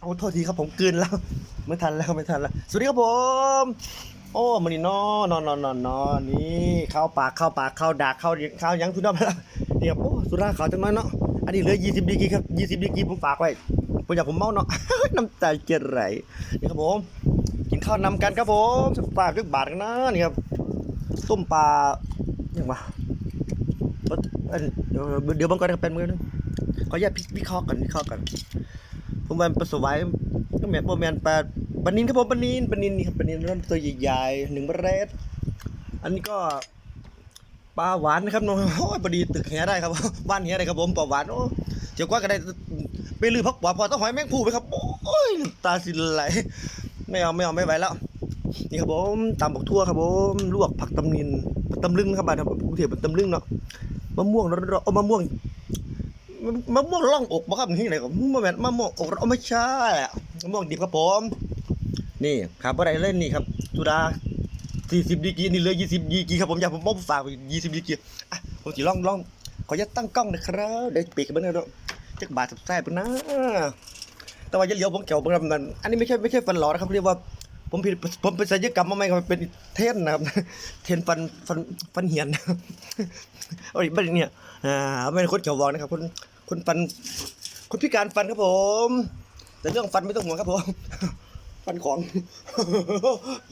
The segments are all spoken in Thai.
เอาโทษทีครับผมกลืนแล้วไม่ทันแล้วไม่ทันแล้ว สวัสดีครับผม โอ้มันนี่นอนอนนอนนอนนอนนี่เข้าปากเข้าปากเข้าดากเข้าเข้ายังทุนน้ำแล้วนี่ครับโอ้สุราขาวจังน้อยเนาะอันนี้เหลือ20ดีกีครับ20ดีกีผมฝากไว้ผมอยากผมเมาเนาะน้ำตาจะไหลนี่ครับผมกินข้าวนำกันครับผมสปาดึกบาทกันนะนี่ครับต้มปลาอย่างวะเอ้ยเดี๋ยวเดี๋ยวบังก่อนนะเป็นมือนึงขออนุญาตวิเคราะห์กันวิเคราะห์กัน ผมว่าประสบไว้ก็แม่นบ่แม่นปลาปลานินครับผมปลานินปลานินนี่ครับปลานินร่อนตัวใหญ่ๆหนึ่งเมล็ดอันนี้ก็ปลาหวานนะครับน้องโอ้ยพอดีตึกแหได้ครับบ้านแหได้ครับผมปลาหวานโอ้เจ้ากว่าก็ได้ไปลือพักปลาพอต้องหอยแมงผู้ไปครับโอ้ยตาสิไหลไม่เอาไม่เอาไม่ไหวแล้วนี่ครับผมตำบักทั่วครับผมลวกผักตำนินตำลึงครับบ้านครับกรุงเทพเป็นตำลึงเนาะมะม่วงร้อนๆเอามะม่วง มะม่วงร่องอกบ่ครับนี่อะไรก็มะแม่นมะม่วงอกเอาไม่ใช่อะมะม่วงดิบครับผม นี่ครับบ่ได้เล่นนี่ครับสุดา40ดีกีนี่เหลือ20ดีกีครับผมอยากผมมอบฝากไป20ดีกีอะผมสิลองลองขออนุญาตั้งกล้องนะครับเดี๋ยวปีกกันเบิ่งนะเนาจักบาทสับแซ่บนะแต่ว่าอย่าเหลียวผมแก้วเบิ่งครับนั่นอันนี้ไม่ใช่ไม่ใช่ฟันหลอนะครับเรียกว่าผมผิดผมเป็นศัลยกรรมมาใหม่ครับเป็นเทนนะครับ เทนฟันฟันฟันเหียนโอ้ยไม่เนี่ยอ่าไม่ใช่คนเขียววองนะครับคน คนฟัน คนพิการฟันครับผม แต่เรื่องฟันไม่ต้องห่วงครับผม ฟันของ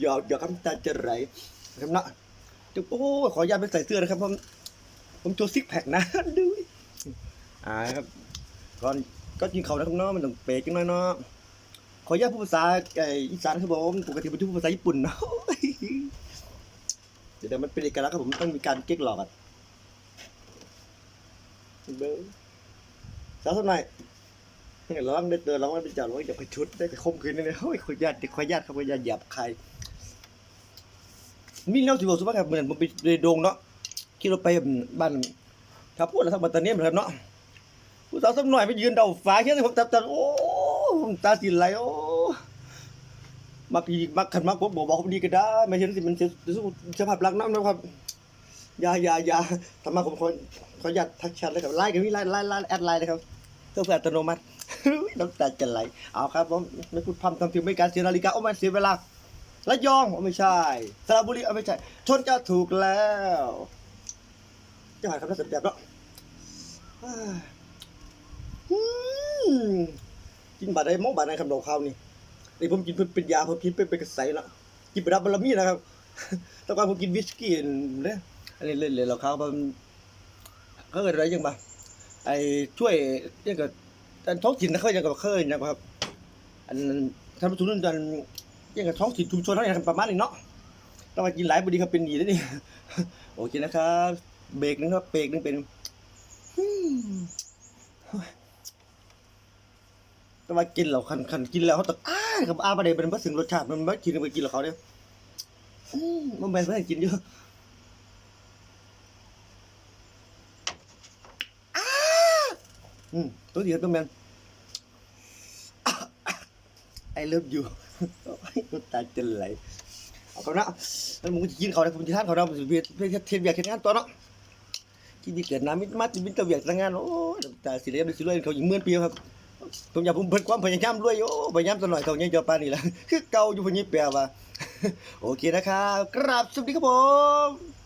หยอกหยอกคำตาจะไหลครับนะจุ๊บโอ้ขออนุญาตไปใส่เสื้อนะครับผมผมโชว์ซิกแพคนะดูอ่าครับก่อนก็กินเขานะครับเนาะมันต้องเปรย์จังหน่อยเนาะขออนุญาตพูดภาษาไอ้อีสานครับผมปกติผมจะพูดภาษาญี่ปุ่นเนาะเดี๋ยวเดี๋ยวมันเป็นเอกลักษณ์ครับผมต้องมีการเก๊กหลอกอะเบิ้ง สาวสักหน่อยเห็นร้องเดินเดินร้องมันเป็นจ่าร้องอย่าไปชุดได้ไปคมคืนนี่เลยเฮ้ยขออนุญาตขออนุญาตครับขออนุญาตหยาบใคายมีแนวสิบอกสุภาพเหมือนผมไปโดงเนาะขี่รถไปบ้านถ้าพูดแล้วทั้งบัตรเนี้ยเหมือนกันเนาะผู้สาวสักหน่อยไปยืนเดาฟ้าแค่นี้ผมตับตับโอ้ผมตาสิไหลโอ้มักอีกมักขันมักผมบอกบอกผมดีก็ได้ไม่เห็นสิมันจะจะสู้สภาพรักน้ำนะครับ ยาอยาอยาทำมาผมขอขออนุญาตทักแชทเลยครับไลน์กันนี่ไลน์ไลน์ไลน์แอดไลน์นะครับเพื่อเพื่ออัตโนมัติน้ำตาจะไหลเอาครับผมไม่พูดพร่ำทำเพลงไม่การเสียนาฬิกาโอ้ไม่เสียเวลาระยองไม่ใช่สระบุรีไม่ใช่ชนก็ถูกแล้วจะหาคำนั้นสัญญาเนาะอ่าอืมกินบาดได้มองบาดในคำดอกข้าวนี่นี่ผมกินเพื่อเป็นยาผมกินเพื่อเป็นกระใสละกินไปรับบารมีนะครับแต่ก่อนผมกินวิสกี้เนี่ย อันนี้เล่นเลยเราเขาวมันเขาเกิดอะไรยังบ้าไอ้ช่วยเนี่ยก็อันท้องถิ่นนะเขายังกับเคยนะครับ อันทำทุนกันยังกับท้องถิ่นชุมชนเท่างประมาณนี้เนาะต้องมากินหลายบดีครับเป็นดีแล้วนี่โอเคนะครับเบรกหนึงครับเบรกหนึงเป็นอืมแต่ว่ากินแล้วคันคันกินแล้วเขาตะอ้ากับอ้าประเดี๋ยวเป็นเพราะสึงรสชาติมันไม่กินไปกินแล้วเขาเนี่ยมันเป็นเพื่กินเยอะอ้า อืมตัวเดียวตัวแมนไอเลิฟยูน้ำตาจะไหลเอาเขานะแล้วมึงจะกินเขาเลยผมจะทานเขาเราเวียดเวียดเทียนเวียดเทียนงานตัวเนาะที่ดีเกิดน้ำมิตรมาจะบินตะเวียดทางงานโอ้ยน้ำตาสิเลียมสิเลยเขาอย่างเมื่อนปีครับผมอยากผมเพิ่นความพยายามด้วยโอ้พยายามสักหน่อยเท่านี้จอปานนี่แหละคือเก่าอยู่พวกนี้แปลว่าโอเคนะครับกราบสวัสดีครับผม